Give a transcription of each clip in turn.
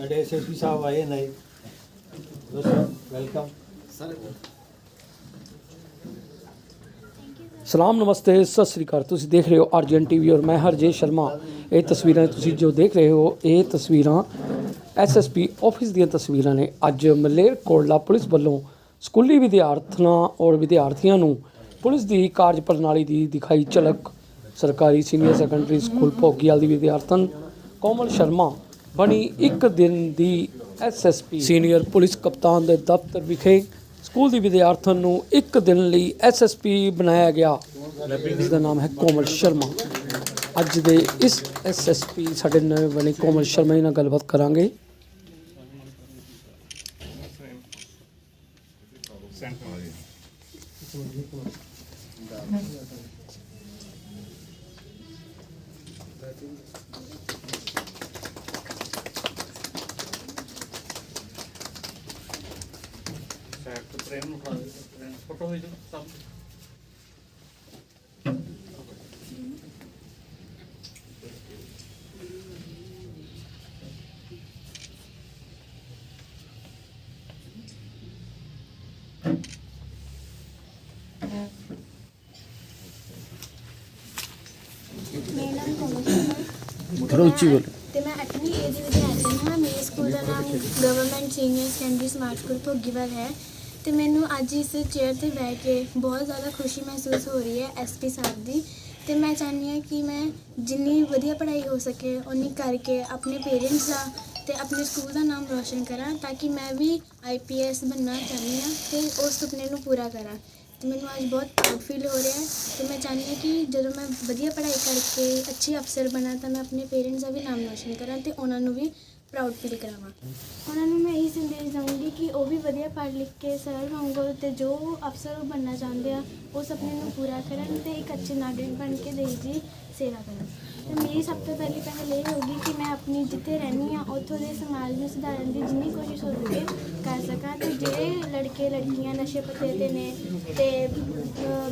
ਸਾਡੇ ਐਸਐਸਪੀ ਸਾਹਿਬ ਆਏ ਨੇ। ਦੋਸਤੋ ਵੈਲਕਮ ਸਲਾਮ, ਨਮਸਤੇ, ਸਤਿ ਸ੍ਰੀ ਅਕਾਲ। ਤੁਸੀਂ ਦੇਖ ਰਹੇ ਹੋ ਆਰਜਨ ਟੀਵੀ ਔਰ ਮੈਂ ਹਰਜੇ ਸ਼ਰਮਾ। ਇਹ ਤਸਵੀਰਾਂ ਤੁਸੀਂ ਜੋ ਦੇਖ ਰਹੇ ਹੋ, ਇਹ ਤਸਵੀਰਾਂ ਐਸਐਸਪੀ ਆਫਿਸ ਦੀਆਂ ਤਸਵੀਰਾਂ ਨੇ। ਅੱਜ ਮਲੇਰਕੋਟਲਾ ਪੁਲਿਸ ਵੱਲੋਂ ਸਕੂਲੀ ਵਿਦਿਆਰਥਣਾਂ ਔਰ ਵਿਦਿਆਰਥੀਆਂ ਨੂੰ ਪੁਲਿਸ ਦੀ ਕਾਰਜ ਪ੍ਰਣਾਲੀ ਦੀ ਦਿਖਾਈ ਝਲਕ। ਸਰਕਾਰੀ ਸੀਨੀਅਰ ਸੈਕੰਡਰੀ ਸਕੂਲ ਭੋਗੀਵਾਲ ਦੀ ਵਿਦਿਆਰਥਣ ਕੋਮਲ ਸ਼ਰਮਾ ਬਣੀ ਇੱਕ ਦਿਨ ਦੀ ਐਸਐਸਪੀ ਸੀਨੀਅਰ ਪੁਲਿਸ ਕਪਤਾਨ ਦੇ ਦਫ਼ਤਰ ਵਿਖੇ ਸਕੂਲ ਦੀ ਵਿਦਿਆਰਥਣ ਨੂੰ ਇੱਕ ਦਿਨ ਲਈ ਐਸਐਸਪੀ ਬਣਾਇਆ ਗਿਆ। ਜਿਸ ਦਾ ਨਾਮ ਹੈ ਕੋਮਲ ਸ਼ਰਮਾ। ਅੱਜ ਦੇ ਇਸ ਐਸਐਸਪੀ ਸਾਡੇ ਨਵੇਂ ਬਣੇ ਕੋਮਲ ਸ਼ਰਮਾ ਜੀ ਨਾਲ ਗੱਲਬਾਤ ਕਰਾਂਗੇ। ਮੇਰਾ ਨਾਮ ਕੋਮਲ ਸ਼ਰਮਾ ਹੈ। ਥੋੜ੍ਹਾ ਉੱਚੀ ਬੋਲੋ। ਤੇ ਮੈਂ 8ਵੀਂ ਏ ਦੀ ਵਿਦਿਆਰਥਣ ਹਾਂ ਮੇਰੇ ਸਕੂਲ ਦਾ ਨਾਮ government senior secondary smart school Bhogiwal ਹੈ ਤੇ ਮੈਨੂੰ ਅੱਜ ਇਸ ਚੇਅਰ ਤੇ ਬਹਿ ਕੇ ਬਹੁਤ ਜ਼ਿਆਦਾ ਖੁਸ਼ੀ ਮਹਿਸੂਸ ਹੋ ਰਹੀ ਹੈ ਐਸਪੀ ਸਾਹਿਬ ਦੀ। ਤੇ ਮੈਂ ਚਾਹੁੰਦੀ ਹਾਂ ਕਿ ਮੈਂ ਜਿੰਨੀ ਵਧੀਆ ਪੜ੍ਹਾਈ ਹੋ ਸਕੇ ਉਨੀ ਕਰਕੇ ਆਪਣੇ ਪੇਰੈਂਟਸ ਦਾ ਤੇ ਆਪਣੇ ਸਕੂਲ ਦਾ ਨਾਮ ਰੋਸ਼ਨ ਕਰਾਂ ਤਾਂ ਕਿ ਮੈਂ ਵੀ ਆਈਪੀਐਸ ਬਣਨਾ ਚਾਹੁੰਦੀ ਹਾਂ ਤੇ ਉਸ ਸੁਪਨੇ ਨੂੰ ਪੂਰਾ ਕਰਾਂ। ਤੇ ਮੈਨੂੰ ਅੱਜ ਬਹੁਤ ਪ੍ਰਾਊਡ ਫੀਲ ਹੋ ਰਿਹਾ ਹੈ। ਤੇ ਮੈਂ ਚਾਹੁੰਦੀ ਹਾਂ ਕਿ ਜਦੋਂ ਮੈਂ ਵਧੀਆ ਪੜ੍ਹਾਈ ਕਰਕੇ ਅੱਛੇ ਅਫਸਰ ਬਣਾ ਤਾਂ ਮੈਂ ਆਪਣੇ ਪੇਰੈਂਟਸ ਦਾ ਵੀ ਨਾਮ ਰੋਸ਼ਨ ਕਰਾਂ ਤੇ ਉਹਨਾਂ ਨੂੰ ਵੀ ਪ੍ਰਾਊਡ ਫੀਲ ਕਰਾਵਾਂ। ਉਹਨਾਂ ਨੂੰ ਮੈਂ ਇਹੀ ਸੰਦੇਸ਼ ਦਵਾਂਗੀ ਕਿ ਉਹ ਵੀ ਵਧੀਆ ਪੜ੍ਹ ਲਿਖ ਕੇ ਸਰਲ ਵਾਂਗੂ ਤੇ ਜੋ ਅਫਸਰ ਉਹ ਬਣਨਾ ਚਾਹੁੰਦੇ ਆ, ਉਹ ਸੁਪਨੇ ਨੂੰ ਪੂਰਾ ਕਰਨ ਤੇ ਇੱਕ ਅੱਛੇ ਨਾਗਰਿਕ ਬਣ ਕੇ ਦੇਸ਼ ਜੀ। ਸੇਵਾ ਕਰਨ ਤੇ ਮੇਰੀ ਸਭ ਤੋਂ ਪਹਿਲੀ ਪਹਿਲ ਇਹ ਹੋਗੀ ਕਿ ਮੈਂ ਆਪਣੀ ਜਿੱਥੇ ਰਹਿੰਦੀ ਆ ਉੱਥੋਂ ਦੇ ਸਮਾਜ ਨੂੰ ਸੁਧਾਰਨ ਦੀ ਜਿੰਨੀ ਕੋਸ਼ਿਸ਼ ਹੋ ਸਕੇ ਕਰ ਸਕਾਂ। ਤੇ ਜਿਹੜੇ ਲੜਕੇ, ਲੜਕੀਆਂ ਨਸ਼ੇ ਪੱਤੇ ਤੇ ਨੇ ਤੇ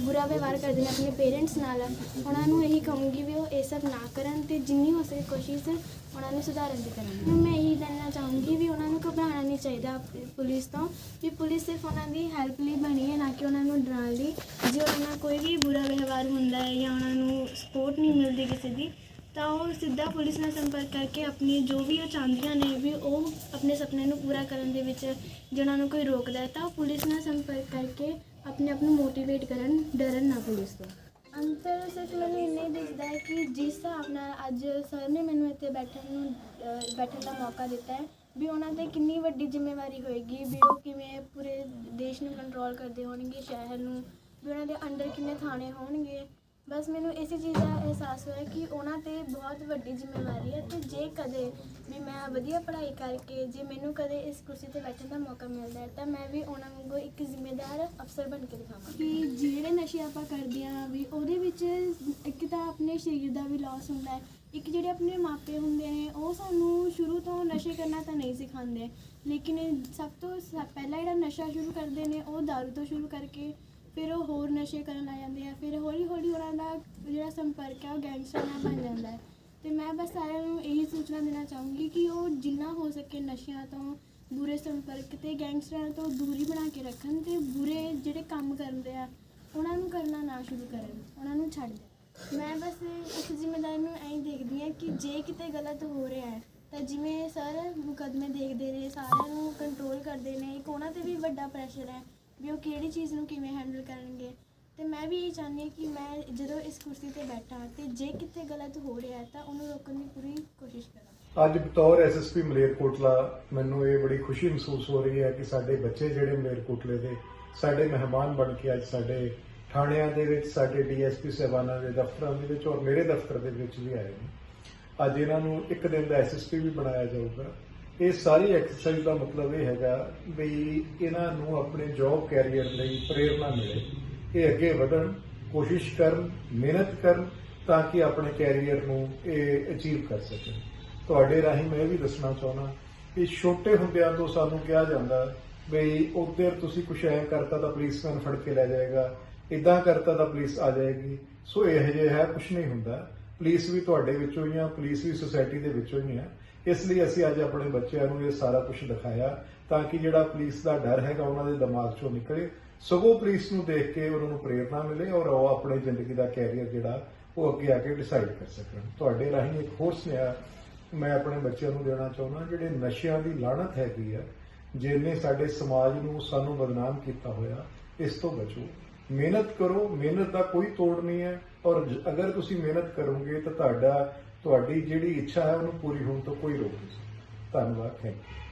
ਬੁਰਾ ਵਿਵਹਾਰ ਕਰਦੇ ਨੇ ਆਪਣੇ ਪੇਰੈਂਟਸ ਨਾਲ, ਉਹਨਾਂ ਨੂੰ ਇਹੀ ਕਹੂੰਗੀ ਵੀ ਉਹ ਇਹ ਸਭ ਨਾ ਕਰਨ ਤੇ ਜਿੰਨੀ ਹੋ ਸਕੇ ਕੋਸ਼ਿਸ਼ ਉਹਨਾਂ ਨੂੰ ਸੁਧਾਰਨ ਦੀ ਕਰਨ। ਮੈਂ ਇਹੀ ਕਹਿਣਾ ਚਾਹੂੰਗੀ ਵੀ ਉਹਨਾਂ ਨੂੰ ਘਬਰਾਉਣਾ ਨਹੀਂ ਚਾਹੀਦਾ ਪੁਲਿਸ ਤੋਂ, ਵੀ ਪੁਲਿਸ ਸਿਰਫ ਉਹਨਾਂ ਦੀ ਹੈਲਪ ਲਈ ਬਣੀ ਹੈ, ਨਾ ਕਿ ਉਹਨਾਂ ਨੂੰ ਡਰਾਉਣ ਲਈ, ਜੇ ਉਹਨਾਂ ਨਾਲ ਕੋਈ ਵੀ ਬੁਰਾ ਵਿਵਹਾਰ ਹੁੰਦਾ ਹੈ ਜਾਂ ਉਹਨਾਂ ਨੂੰ ਸਪੋਰਟ ਨਹੀਂ ਮਿਲਦੀ ਕਿਸੇ ਦੀ, ਤਾਂ ਉਹ ਸਿੱਧਾ ਪੁਲਿਸ ਨਾਲ ਸੰਪਰਕ ਕਰਕੇ ਆਪਣੀ ਜੋ ਵੀ ਉਹ ਚਾਹੁੰਦੀਆਂ ਨੇ ਵੀ ਉਹ ਆਪਣੇ ਸੁਪਨੇ ਨੂੰ ਪੂਰਾ ਕਰਨ ਦੇ ਵਿੱਚ ਜੇ ਉਹਨਾਂ ਨੂੰ ਕੋਈ ਰੋਕਦਾ ਹੈ, ਤਾਂ ਉਹ ਪੁਲਿਸ ਨਾਲ ਸੰਪਰਕ ਕਰਕੇ ਆਪਣੇ ਆਪ ਨੂੰ ਮੋਟੀਵੇਟ ਕਰਨ, ਡਰਨ ਨਾ ਪੁਲਿਸ ਤੋਂ। ਅੰਤਰ ਸਿਰਫ ਮੈਨੂੰ ਇੰਨਾ ਹੀ ਦਿਸਦਾ ਹੈ ਕਿ ਜਿਸ ਹਿਸਾਬ ਨਾਲ ਅੱਜ ਸਰ ਨੇ ਮੈਨੂੰ ਇੱਥੇ ਬੈਠਣ ਨੂੰ ਬੈਠਣ ਦਾ ਮੌਕਾ ਦਿੱਤਾ ਹੈ ਵੀ ਉਹਨਾਂ ਤੇ ਕਿੰਨੀ ਵੱਡੀ ਜ਼ਿੰਮੇਵਾਰੀ ਹੋਏਗੀ, ਵੀ ਉਹ ਕਿਵੇਂ ਪੂਰੇ ਦੇਸ਼ ਨੂੰ ਕੰਟਰੋਲ ਕਰਦੇ ਹੋਣਗੇ, ਸ਼ਹਿਰ ਨੂੰ, ਵੀ ਉਹਨਾਂ ਦੇ ਅੰਡਰ ਕਿੰਨੇ ਥਾਣੇ ਹੋਣਗੇ। ਬਸ ਮੈਨੂੰ ਇਸੇ ਚੀਜ਼ ਦਾ ਅਹਿਸਾਸ ਹੋਇਆ ਕਿ ਉਹਨਾਂ ਤੇ ਬਹੁਤ ਵੱਡੀ ਜ਼ਿੰਮੇਵਾਰੀ ਹੈ ਤੇ ਜੇ ਕਦੇ ਵੀ ਮੈਂ ਵਧੀਆ ਪੜ੍ਹਾਈ ਕਰਕੇ, ਜੇ ਮੈਨੂੰ ਕਦੇ ਇਸ ਕੁਰਸੀ ਤੇ ਬੈਠਣ ਦਾ ਮੌਕਾ ਮਿਲਦਾ ਹੈ, ਤਾਂ ਮੈਂ ਵੀ ਉਹਨਾਂ ਵਾਂਗੂ ਇੱਕ ਜ਼ਿੰਮੇਦਾਰ ਅਫਸਰ ਬਣ ਕੇ ਦਿਖਾਵਾਂ ਕਿ ਜਿਹੜੇ ਨਸ਼ੇ ਆਪਾਂ ਕਰਦੇ ਹਾਂ, ਵੀ ਉਹਦੇ ਵਿੱਚ ਇੱਕ ਤਾਂ ਆਪਣੇ ਸਰੀਰ ਦਾ ਵੀ ਲਾਸ ਹੁੰਦਾ ਹੈ ਇੱਕ ਜਿਹੜੇ ਆਪਣੇ ਮਾਪੇ ਹੁੰਦੇ ਨੇ, ਉਹ ਸਾਨੂੰ ਸ਼ੁਰੂ ਤੋਂ ਨਸ਼ੇ ਕਰਨਾ ਤਾਂ ਨਹੀਂ ਸਿਖਾਉਂਦੇ। ਲੇਕਿਨ ਇਹ ਸਭ ਤੋਂ ਸ- ਪਹਿਲਾਂ ਜਿਹੜਾ ਨਸ਼ਾ ਸ਼ੁਰੂ ਕਰਦੇ ਨੇ, ਉਹ ਦਾਰੂ ਤੋਂ ਸ਼ੁਰੂ ਕਰਕੇ ਫਿਰ ਉਹ ਹੋਰ ਨਸ਼ੇ ਕਰਨ ਲੱਗ ਜਾਂਦੇ ਆ। ਫਿਰ ਹੌਲੀ ਹੌਲੀ ਉਹਨਾਂ ਦਾ ਜਿਹੜਾ ਸੰਪਰਕ ਹੈ ਉਹ ਗੈਂਗਸਟਰ ਨਾਲ ਬਣ ਜਾਂਦਾ ਹੈ। ਤੇ ਮੈਂ ਬਸ ਸਾਰਿਆਂ ਨੂੰ ਇਹੀ ਸੂਚਨਾ ਦੇਣਾ ਚਾਹੂੰਗੀ ਕਿ ਉਹ ਜਿੰਨਾ ਹੋ ਸਕੇ ਨਸ਼ਿਆਂ ਤੋਂ ਬੁਰੇ ਸੰਪਰਕ ਤੇ ਗੈਂਗਸਟਰਾਂ ਤੋਂ ਦੂਰੀ ਬਣਾ ਕੇ ਰੱਖਣ ਤੇ ਬੁਰੇ ਜਿਹੜੇ ਕੰਮ ਕਰਦੇ ਆ, ਉਹਨਾਂ ਨੂੰ ਕਰਨਾ ਨਾ ਸ਼ੁਰੂ ਕਰਨ, ਉਹਨਾਂ ਨੂੰ ਛੱਡ ਦੇਣ। ਮੈਂ ਬਸ ਇਸ ਜ਼ਿੰਮੇਦਾਰੀ ਨੂੰ ਐਂ ਦੇਖਦੀ ਹਾਂ ਕਿ ਜੇ ਕਿਤੇ ਗਲਤ ਹੋ ਰਿਹਾ ਹੈ, ਤਾਂ ਜਿਵੇਂ ਸਰ ਮੁਕੱਦਮੇ ਦੇਖਦੇ ਨੇ, ਸਾਰਿਆਂ ਨੂੰ ਕੰਟਰੋਲ ਕਰਦੇ ਨੇ, ਇੱਕ ਉਹਨਾਂ ਤੇ ਵੀ ਵੱਡਾ ਪ੍ਰੈਸ਼ਰ ਹੈ ਵੀ ਉਹ ਕਿਹੜੀ ਚੀਜ਼ ਨੂੰ ਕਿਵੇਂ ਹੈਂਡਲ ਕਰਨਗੇ। ਤੇ ਮੈਂ ਵੀ ਇਹ ਚਾਹੁੰਦੀ ਹਾਂ ਕਿ ਮੈਂ ਜਦੋਂ ਇਸ ਕੁਰਸੀ ਤੇ ਬੈਠਾਂ ਤੇ ਜੇ ਕਿਤੇ ਗਲਤ ਹੋ ਰਿਹਾ ਤਾਂ ਉਹਨੂੰ ਰੋਕਣ ਦੀ ਪੂਰੀ ਕੋਸ਼ਿਸ਼ ਕਰਾਂ। ਅੱਜ ਬਤੌਰ ਐਸਐਸਪੀ ਮਲੇਰਕੋਟਲਾ ਮੈਨੂੰ ਇਹ ਬੜੀ ਖੁਸ਼ੀ ਮਹਿਸੂਸ ਹੋ ਰਹੀ ਹੈ ਕਿ ਸਾਡੇ ਬੱਚੇ ਜਿਹੜੇ ਮਲੇਰਕੋਟਲੇ ਦੇ, ਸਾਡੇ ਮਹਿਮਾਨ ਬਣ ਕੇ ਅੱਜ ਸਾਡੇ ਥਾਣਿਆਂ ਦੇ ਵਿੱਚ ਸਾਡੇ ਡੀਐਸਪੀ ਸਾਹਿਬਾਨਾਂ ਦੇ ਦਫ਼ਤਰਾਂ ਦੇ ਵਿੱਚ ਔਰ ਮੇਰੇ ਦਫ਼ਤਰ ਦੇ ਵਿੱਚ ਵੀ ਆਏ ਨੇ। ਅੱਜ ਇਹਨਾਂ ਨੂੰ ਇੱਕ ਦਿਨ ਦਾ ਐਸਐਸਪੀ ਵੀ ਬਣਾਇਆ ਜਾਊਗਾ। ਇਹ ਸਾਰੀ ਐਕਸਰਸਾਈਜ਼ ਦਾ ਮਤਲਬ ਇਹ ਹੈਗਾ ਵੀ ਇਹਨਾਂ ਨੂੰ ਆਪਣੇ ਜੌਬ ਕੈਰੀਅਰ ਲਈ ਪ੍ਰੇਰਣਾ ਮਿਲੇ। ਇਹ ਅੱਗੇ ਵਧਣ, ਕੋਸ਼ਿਸ਼ ਕਰਨ, ਮਿਹਨਤ ਕਰਨ ਤਾਂ ਕਿ ਆਪਣੇ ਕੈਰੀਅਰ ਨੂੰ ਇਹ ਅਚੀਵ ਕਰ ਸਕਣ। ਤੁਹਾਡੇ ਰਾਹੀਂ ਮੈਂ ਇਹ ਵੀ ਦੱਸਣਾ ਚਾਹੁੰਦਾ ਕਿ ਛੋਟੇ ਹੁੰਦਿਆਂ ਤੋਂ ਸਾਨੂੰ ਕਿਹਾ ਜਾਂਦਾ ਬਈ ਉਧਰ ਤੁਸੀਂ ਕੁਛ ਐ ਕਰਤਾ ਤਾਂ ਪੁਲਿਸਮੈਨ ਫੜ ਕੇ ਲੈ ਜਾਏਗਾ ਇਦਾਂ ਕਰਤਾ ਤਾਂ ਪੁਲਿਸ ਆ ਜਾਏਗੀ। ਸੋ ਇਹ ਜਿਹੇ ਹੈ, ਕੁਛ ਨਹੀਂ ਹੁੰਦਾ। ਪੁਲਿਸ ਵੀ ਤੁਹਾਡੇ ਵਿੱਚੋਂ ਹੀ ਆ, ਪੁਲਿਸ ਵੀ ਸੁਸਾਇਟੀ ਦੇ ਵਿੱਚੋਂ ਹੀ ਆ। ਇਸ ਲਈ ਅਸੀਂ ਅੱਜ ਆਪਣੇ ਬੱਚਿਆਂ ਨੂੰ ਇਹ ਸਾਰਾ ਕੁਝ ਦਿਖਾਇਆ ਤਾਂ ਕਿ ਜਿਹੜਾ ਪੁਲਿਸ ਦਾ ਡਰ ਹੈਗਾ, ਉਹਨਾਂ ਦੇ ਦਿਮਾਗ ਚੋਂ ਨਿਕਲੇ। ਸਗੋਂ ਪੁਲਿਸ ਨੂੰ ਦੇਖ ਕੇ ਉਹਨਾਂ ਨੂੰ ਪ੍ਰੇਰਣਾ ਮਿਲੇ ਔਰ ਉਹ ਆਪਣੀ ਜ਼ਿੰਦਗੀ ਦਾ ਕੈਰੀਅਰ ਜਿਹੜਾ ਉਹ ਅੱਗੇ ਆ ਕੇ ਡਿਸਾਈਡ ਕਰ ਸਕਣ। ਤੁਹਾਡੇ ਰਾਹੀਂ ਇੱਕ ਹੋਰ ਸੁਨੇਹਾ ਮੈਂ ਆਪਣੇ ਬੱਚਿਆਂ ਨੂੰ ਦੇਣਾ ਚਾਹੁੰਦਾ, ਜਿਹੜੇ ਨਸ਼ਿਆਂ ਦੀ ਲਾਹਨਤ ਹੈਗੀ ਆ, ਜਿਹਨੇ ਸਾਡੇ ਸਮਾਜ ਨੂੰ ਸਾਨੂੰ ਬਦਨਾਮ ਕੀਤਾ ਹੋਇਆ, ਇਸ ਤੋਂ ਬਚੋ। ਮਿਹਨਤ ਕਰੋ, ਮਿਹਨਤ ਦਾ ਕੋਈ ਤੋੜ ਨਹੀਂ ਹੈ। ਔਰ ਅਗਰ ਤੁਸੀਂ ਮਿਹਨਤ ਕਰੋਗੇ ਤਾਂ ਤੁਹਾਡਾ, ਤੁਹਾਡੀ ਜਿਹੜੀ ਇੱਛਾ ਹੈ ਉਹਨੂੰ ਪੂਰੀ ਹੋਣ ਤੋਂ ਕੋਈ ਰੋਕ ਨਹੀਂ ਧੰਨਵਾਦ, ਥੈਂਕ ਯੂ।